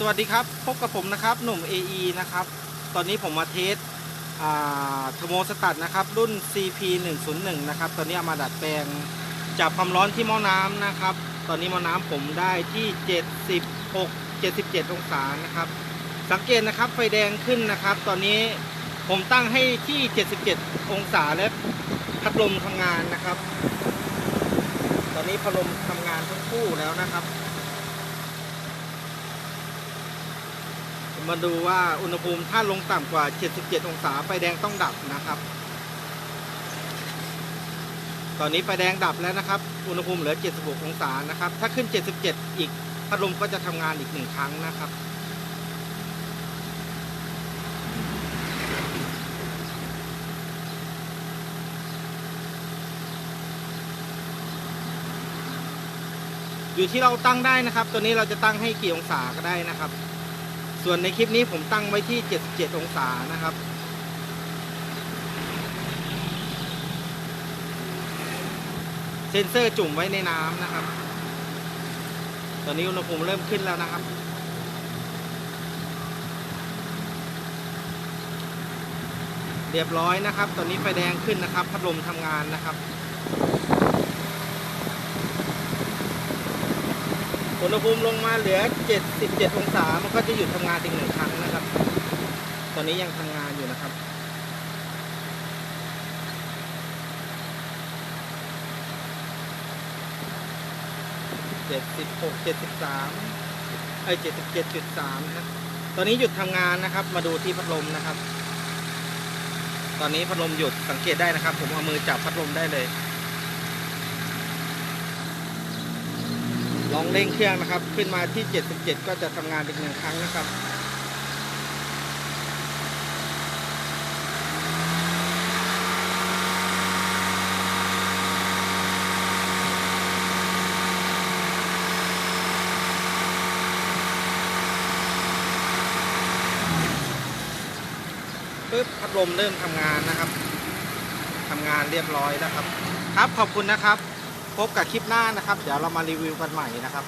สวัสดีครับ พบกับผมนะครับหนุ่ม AE นะครับ ตอนนี้ผมมาเทสเทอร์โมสตัดนะครับ รุ่น CP 101นะครับ ตอนนี้เอามาดัดแปลงจับความร้อนที่หม้อน้ำนะครับ ตอนนี้หม้อน้ำผมได้ที่ 76 77 องศานะครับ สังเกตนะครับไฟแดงขึ้นนะครับ ตอนนี้ผมตั้งให้ที่ 77 องศาและพัดลมทำงานนะครับ ตอนนี้พัดลมทำงานทั้งคู่แล้วนะครับ มาดูว่าอุณหภูมิถ้าลงต่ำกว่า 77 องศาไฟแดงต้องดับนะครับ ตอนนี้ไฟแดงดับแล้วนะครับ อุณหภูมิเหลือ 76 องศานะครับ ถ้าขึ้น 77 อีกพัดลมก็จะทำงานอีกหนึ่งครั้งนะครับอยู่ที่เราตั้งได้นะครับ ตัวนี้เราจะตั้งให้กี่องศาก็ได้นะครับ ส่วนในคลิปนี้ผมตั้งไว้ที่ 77 องศานะครับ เซ็นเซอร์จุ่มไว้ในน้ำนะครับ ตอนนี้อุณหภูมิเริ่มขึ้นแล้วนะครับเรียบร้อยนะครับ ตอนนี้ไฟแดงขึ้นนะครับ พัดลมทำงานนะครับ อุณหภูมิลงมาเหลือ 77 องศา มันก็จะหยุดทำงานอีกหนึ่งครั้งนะครับ ตอนนี้ยังทำงานอยู่นะครับ 76 73ไอ้ย77.3นะครับตอนนี้หยุดทำงานนะครับ มาดูที่พัดลมนะครับ ตอนนี้พัดลมหยุดสังเกตได้นะครับ ผมเอามือจับพัดลมได้เลย ลองเร่งเครื่องนะครับ ขึ้นมาที่ 77 ก็จะทำงานอีกหนึ่งครั้งนะครับปึ๊บพัดลมเริ่มทำงานนะครับทำงานเรียบร้อยแล้วครับ ครับขอบคุณนะครับ พบกับคลิปหน้านะครับ เดี๋ยวเรามารีวิวกันใหม่นะครับ